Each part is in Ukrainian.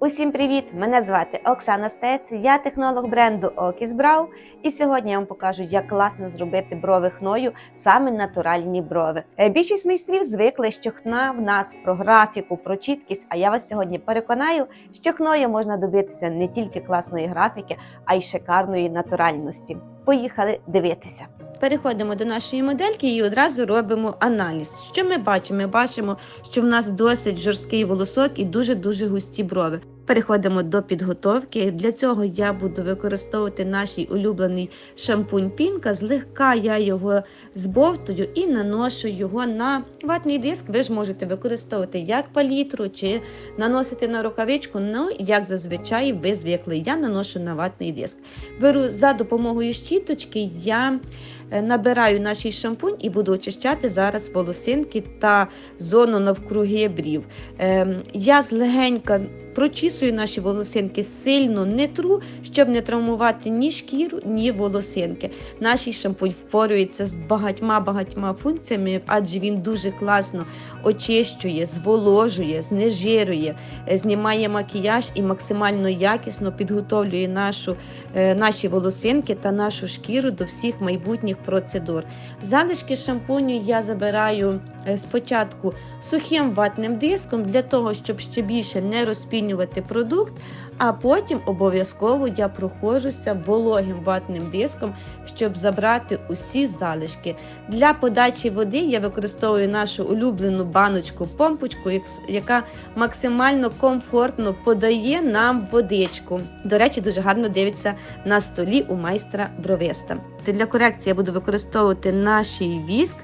Усім привіт! Мене звати Оксана Стець, я технолог бренду Окіс Брау. І сьогодні я вам покажу, як класно зробити брови хною, саме натуральні брови. Е, Більшість майстрів звикли, що хна в нас про графіку, про чіткість. А я вас сьогодні переконаю, що хною можна добитися не тільки класної графіки, а й шикарної натуральності. Поїхали дивитися. Переходимо до нашої модельки і одразу робимо аналіз. Що ми бачимо? Ми бачимо, що в нас досить жорсткий волосок і дуже-дуже густі брови. Переходимо до підготовки. Для цього я буду використовувати наш улюблений шампунь Пінка. Злегка я його збовтую і наношу його на ватний диск. Ви ж можете використовувати як палітру чи наносити на рукавичку. Ну, як зазвичай ви звикли. Я наношу на ватний диск. Беру за допомогою щіточки, я набираю наш шампунь і буду очищати зараз волосинки та зону навкруги брів. Ем, Я злегенька прочісую наші волосинки сильно не тру, щоб не травмувати ні шкіру, ні волосинки. Наш шампунь впорюється з багатьма багатьма функціями, адже він дуже класно очищує, зволожує, знежирує, е, знімає макіяж і максимально якісно підготовлює нашу, е, наші волосинки та нашу шкіру до всіх майбутніх процедур. Залишки шампуню я забираю спочатку сухим ватним диском для того, щоб ще більше не розпінювати продукт, а потім обов'язково я проходжуся вологим ватним диском, щоб забрати усі залишки. Для подачі води я використовую нашу улюблену баночку-помпочку, яка максимально комфортно подає нам водичку. До речі, дуже гарно дивиться на столі у майстра бровиста. Для корекції я буду використовувати наш віск.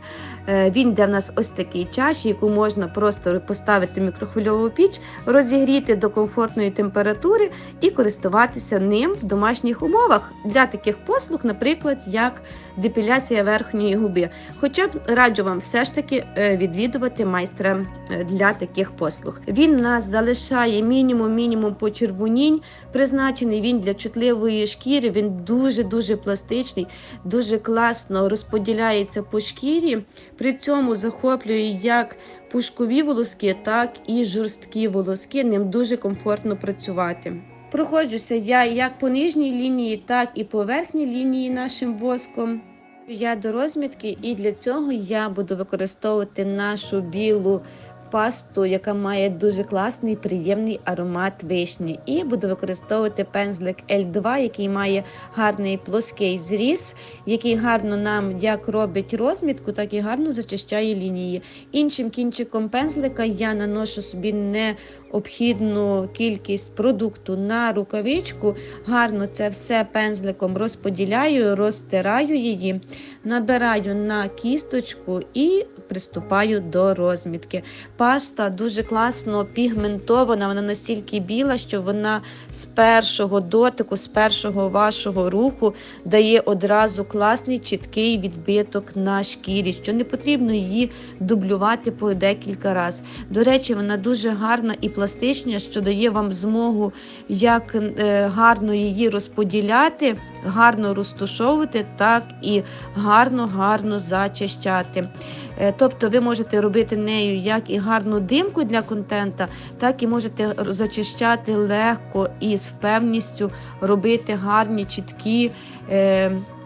Е, Він йде в нас ось такий чаші, яку можна просто поставити в мікрохвильову піч, розігріти до комфортної температури і користуватися ним в домашніх умовах для таких послуг, наприклад, як депіляція верхньої губи. Хоча б раджу вам все ж таки е, відвідувати майстра е, для таких послуг. Він нас залишає мінімум-мінімум почервонінь. Призначений він для чутливої шкіри. Він дуже дуже пластичний, дуже класно розподіляється по шкірі. При цьому захоплює як пушкові волоски, так і жорсткі волоски. Ним дуже комфортно працювати. Проходжуся я як по нижній лінії, так і по верхній лінії нашим воском. Я до розмітки, і для цього я буду використовувати нашу білу пасту, яка має дуже класний приємний аромат вишні. І буду використовувати пензлик L2, який має гарний плоский зріз, який гарно нам як робить розмітку, так і гарно зачищає лінії. Іншим кінчиком пензлика я наношу собі необхідну кількість продукту на рукавичку. Гарно це все пензликом розподіляю, розтираю її, набираю на кісточку і приступаю до розмітки. Паста дуже класно пігментована, вона настільки біла, що вона з першого дотику, з першого вашого руху дає одразу класний чіткий відбиток на шкірі, що не потрібно її дублювати по декілька разів. До речі, вона дуже гарна і пластична, що дає вам змогу як е, гарно її розподіляти, гарно розтушовувати, так і гарно-гарно зачищати. Е, Тобто ви можете робити нею як і гарну димку для контента, так і можете зачищати легко і з впевністю робити гарні, чіткі.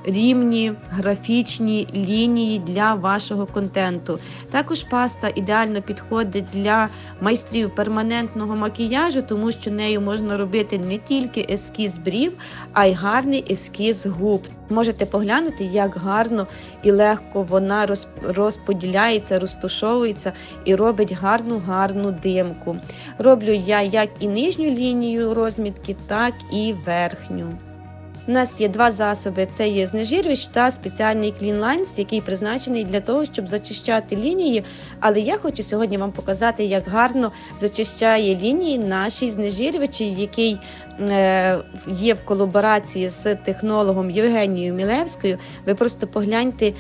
Рівні графічні лінії для вашого контенту. Також паста ідеально підходить для майстрів перманентного макіяжу, тому що нею можна робити не тільки ескіз брів, а й гарний ескіз губ. Можете поглянути, як гарно і легко вона розподіляється, розтушовується і робить гарну гарну димку. Роблю я як і нижню лінію розмітки, так і верхню. У нас є два засоби: це є знежирювач та спеціальний Clean Lines, який призначений для того, щоб зачищати лінії. Але я хочу сьогодні вам показати, як гарно зачищає лінії наші знежирювачі, який е, є в колаборації з технологом Євгенією Мілевською. Ви просто погляньте,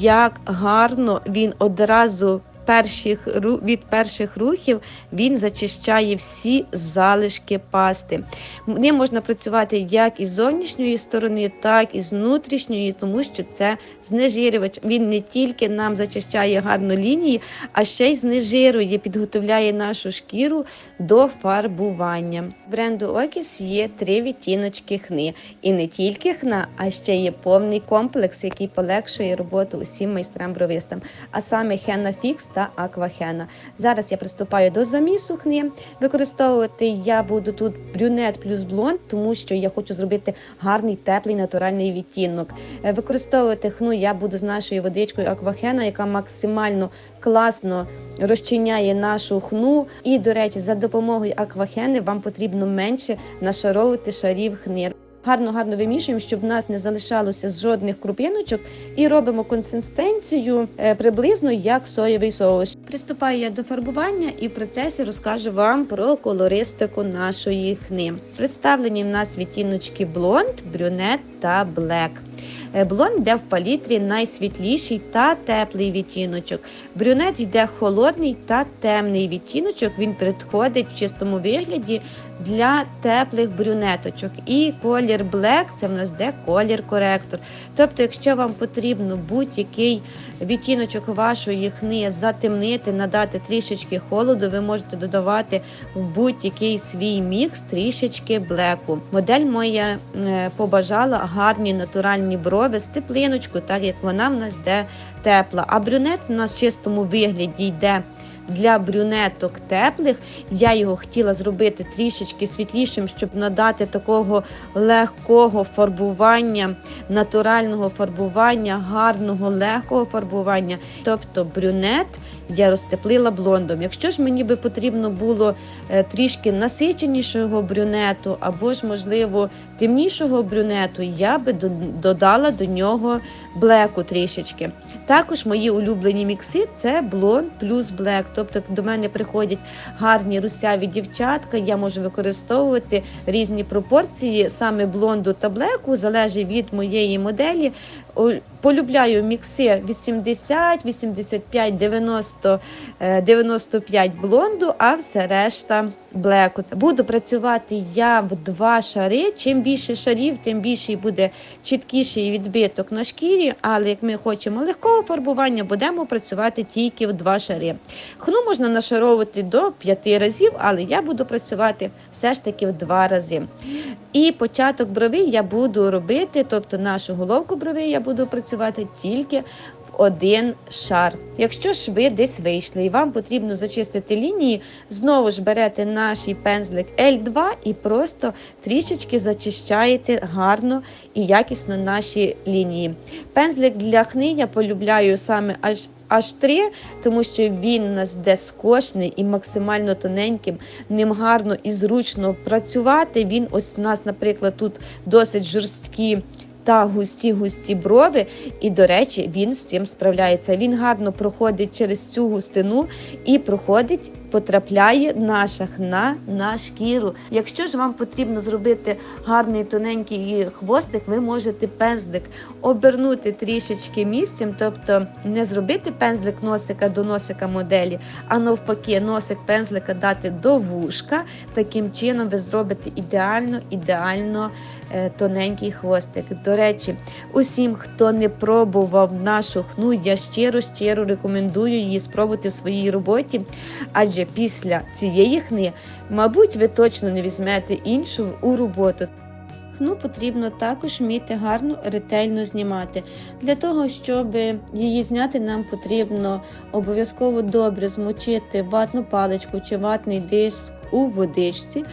як гарно він одразу перших, від перших рухів він зачищає всі залишки пасти. Ним можна працювати як із зовнішньої сторони, так і з внутрішньої, тому що це знежирювач. Він не тільки нам зачищає гарно лінії, а ще й знежирує, підготовляє нашу шкіру до фарбування. Бренду Окіс є три відтіночки хни. І не тільки хна, а ще є повний комплекс, який полегшує роботу усім майстрам-бровистам, а саме Хена Фікс та Аквахена. Зараз я приступаю до замісу хни. Використовувати я буду тут брюнет плюс блонд, тому що я хочу зробити гарний теплий натуральний відтінок. Е, Використовувати хну я буду з нашою водичкою Аквахена, яка максимально класно розчиняє нашу хну. І, до речі, за допомогою аквахени вам потрібно менше нашаровувати шарів хни. Гарно, гарно вимішуємо, щоб в нас не залишалося жодних крупиночок, і робимо консистенцію е, приблизно як соєвий соус. Приступаю я до фарбування і в процесі розкажу вам про колористику нашої хни. Представлені в нас відтіночки блонд, брюнет та блек. Блонд йде в палітрі найсвітліший та теплий відтіночок. Брюнет йде холодний та темний відтіночок. Він підходить в чистому вигляді для теплих брюнеточок. І колір Black це в нас де колір коректор. Тобто, якщо вам потрібно будь-який відтіночок вашої хни затемнити, надати трішечки холоду, ви можете додавати в будь-який свій мікс трішечки блеку. Модель моя е, побажала гарні натуральні брови з теплиночкою, так як вона в нас йде тепла. А брюнет у нас в чистому вигляді йде. Для брюнеток теплих я його хотіла зробити трішечки світлішим, щоб надати такого легкого фарбування, натурального фарбування, гарного, легкого фарбування. Тобто брюнет я розтеплила блондом. Якщо ж мені би потрібно було е, трішки насиченішого брюнету, або ж, можливо, темнішого брюнету, я би додала до нього блеку трішечки. Також мої улюблені мікси це блонд плюс блек. Тобто до мене приходять гарні русяві дівчатка. Я можу використовувати різні пропорції саме блонду та блеку, залежить від моєї моделі. Полюбляю мікси 80, 85, 90, е, 95 блонду, а все решта блеку. Буду працювати я в два шари. Чим більше шарів, тим більший буде чіткіший відбиток на шкірі. Але як ми хочемо легкого фарбування, будемо працювати тільки в два шари. Хну можна нашаровувати до п'яти разів, але я буду працювати все ж таки в два рази. І початок брови я буду робити, тобто нашу головку брови я буду працювати тільки в один шар. Якщо ж ви десь вийшли і вам потрібно зачистити лінії, знову ж берете наш пензлик L2 і просто трішечки зачищаєте гарно і якісно наші лінії. Пензлик для хни я полюбляю саме аж аж 3, тому що він у нас де скошний і максимально тоненьким, ним гарно і зручно працювати. Він ось у нас, наприклад, тут досить жорсткі. Та густі густі брови, і, до речі, він з цим справляється. Він гарно проходить через цю густину і проходить, потрапляє наша хна на шкіру. Якщо ж вам потрібно зробити гарний тоненький хвостик, ви можете пензлик обернути трішечки місцем, тобто не зробити пензлик носика до носика моделі, а навпаки, носик пензлика дати до вушка. Таким чином ви зробите ідеально, ідеально е, тоненький хвостик. До речі, усім, хто не пробував нашу хну, я щиро щиро рекомендую її спробувати в своїй роботі. Адже після цієї хни, мабуть, ви точно не візьмете іншу у роботу. Хну потрібно також вміти гарно, ретельно знімати. Для того, щоб її зняти, нам потрібно обов'язково добре змочити ватну паличку чи ватний диск у водичці.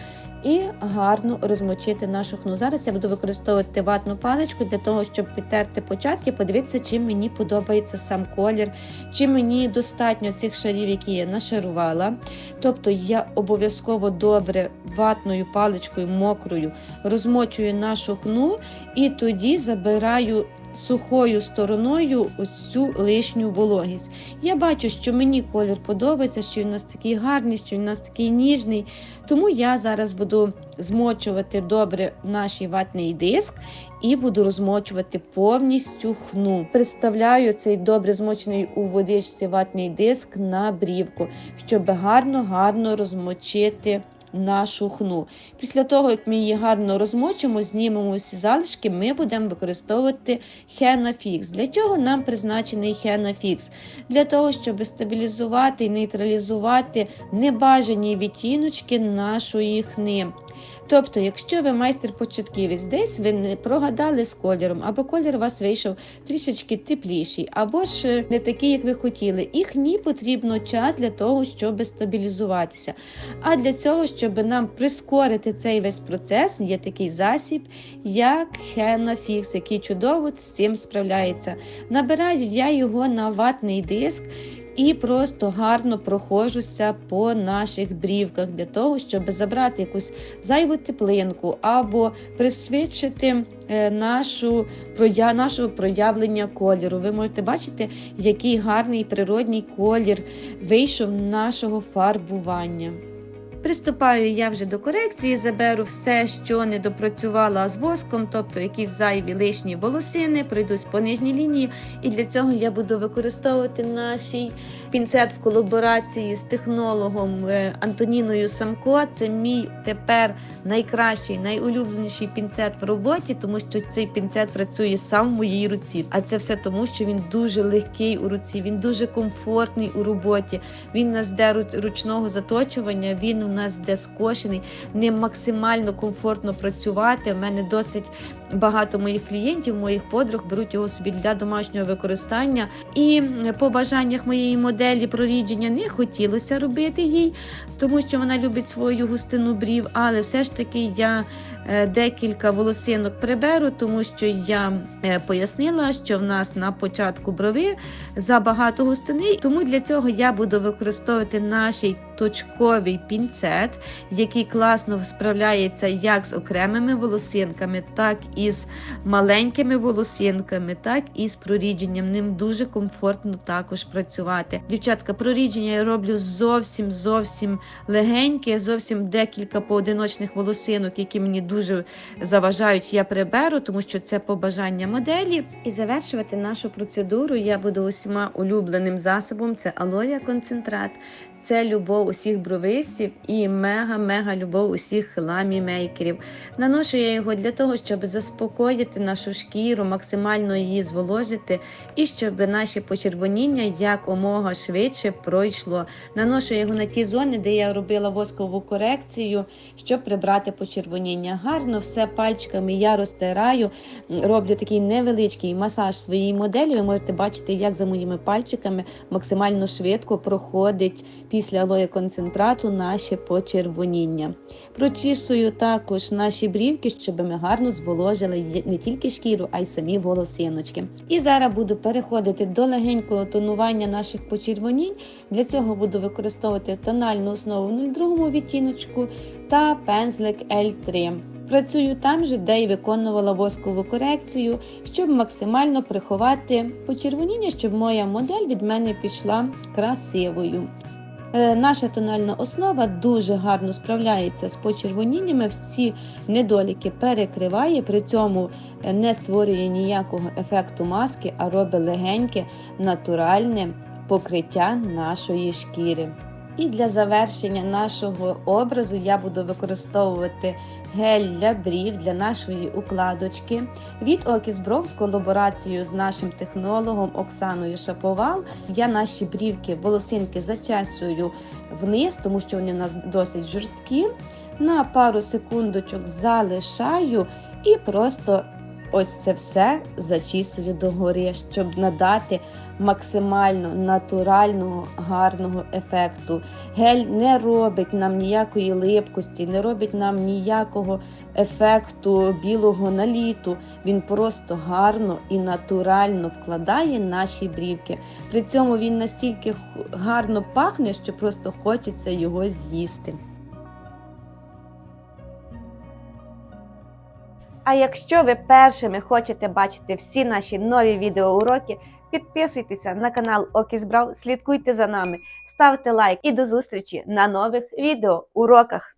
І гарно розмочити нашу хну. Зараз я буду використовувати ватну паличку для того, щоб підтерти початки, подивитися, чим мені подобається сам колір, чи мені достатньо цих шарів, які я нашарувала. Тобто я обов'язково добре ватною паличкою мокрою розмочую нашу хну і тоді забираю сухою стороною ось цю лишню вологість. Я бачу, що мені колір подобається, що він у нас такий гарний, що він у нас такий ніжний. Тому я зараз буду змочувати добре наш ватний диск і буду розмочувати повністю хну. Представляю цей добре змочений у водичці ватний диск на брівку, щоб гарно-гарно розмочити нашу хну. Після того, як ми її гарно розмочимо, знімемо всі залишки, ми будемо використовувати хенафікс. Для чого нам призначений хенафікс? Для того, щоб стабілізувати і нейтралізувати небажані відтіночки нашої хни. Тобто, якщо ви майстер-початківець, десь ви не прогадали з кольором, або колір у вас вийшов трішечки тепліший, або ж не такий, як ви хотіли, і хні потрібно час для того, щоб стабілізуватися. А для цього, щоб нам прискорити цей весь процес, є такий засіб, як Хенафікс, який чудово з цим справляється. Набираю я його на ватний диск. І просто гарно проходжуся по наших брівках для того, щоб забрати якусь зайву теплинку або присвідчити е, нашу проя... нашого проявлення кольору. Ви можете бачити, який гарний природній колір вийшов нашого фарбування. Приступаю я вже до корекції, заберу все, що не допрацювала з воском, тобто якісь зайві лишні волосини, пройдусь по нижній лінії. І для цього я буду використовувати наш пінцет в колаборації з технологом е, Антоніною Самко. Це мій тепер найкращий, найулюбленіший пінцет в роботі, тому що цей пінцет працює сам в моїй руці. А це все тому, що він дуже легкий у руці, він дуже комфортний у роботі. Він нас де ручного заточування. Він нас де скошений, ним максимально комфортно працювати. У мене досить багато моїх клієнтів, моїх подруг беруть його собі для домашнього використання. І по бажаннях моєї моделі прорідження не хотілося робити їй, тому що вона любить свою густину брів, але все ж таки я е, декілька волосинок приберу, тому що я е, пояснила, що в нас на початку брови забагато густини, тому для цього я буду використовувати наш точковий пінцет, який класно справляється як з окремими волосинками, так і з маленькими волосинками, так і з прорідженням. Ним дуже комфортно також працювати. Дівчатка, прорідження я роблю зовсім зовсім легеньке, зовсім декілька поодиночних волосинок, які мені дуже заважають, я приберу, тому що це побажання моделі. І завершувати нашу процедуру я буду усіма улюбленим засобом це алоя концентрат. Це любов усіх бровистів і мега-мега любов усіх ламі-мейкерів. Наношу я його для того, щоб заспокоїти нашу шкіру, максимально її зволожити, і щоб наші почервоніння якомога швидше пройшло. Наношу його на ті зони, де я робила воскову корекцію, щоб прибрати почервоніння. Гарно все пальчиками я розтираю, роблю такий невеличкий масаж своїй моделі. Ви можете бачити, як за моїми пальчиками максимально швидко проходить після алоє концентрату наше почервоніння. Прочісую також наші брівки, щоб ми гарно зволожили не тільки шкіру, а й самі волосиночки. І зараз буду переходити до легенького тонування наших почервонінь. Для цього буду використовувати тональну основу в 02 відтіночку та пензлик L3. Працюю там же, де й виконувала воскову корекцію, щоб максимально приховати почервоніння, щоб моя модель від мене пішла красивою. Е, наша тональна основа дуже гарно справляється з почервоніннями, всі недоліки перекриває, при цьому е, не створює ніякого ефекту маски, а робить легеньке натуральне покриття нашої шкіри. І для завершення нашого образу я буду використовувати гель для брів для нашої укладочки від Окісбров з колаборацією з нашим технологом Оксаною Шаповал. Я наші брівки, волосинки зачесую вниз, тому що вони у нас досить жорсткі. На пару секундочок залишаю і просто Ось це все зачісую догори, щоб надати максимально натурального гарного ефекту. Гель не робить нам ніякої липкості, не робить нам ніякого ефекту білого наліту. Він просто гарно і натурально вкладає наші брівки. При цьому він настільки гарно пахне, що просто хочеться його з'їсти. А якщо ви першими хочете бачити всі наші нові відеоуроки, підписуйтеся на канал Окізбрав, слідкуйте за нами, ставте лайк і до зустрічі на нових відеоуроках.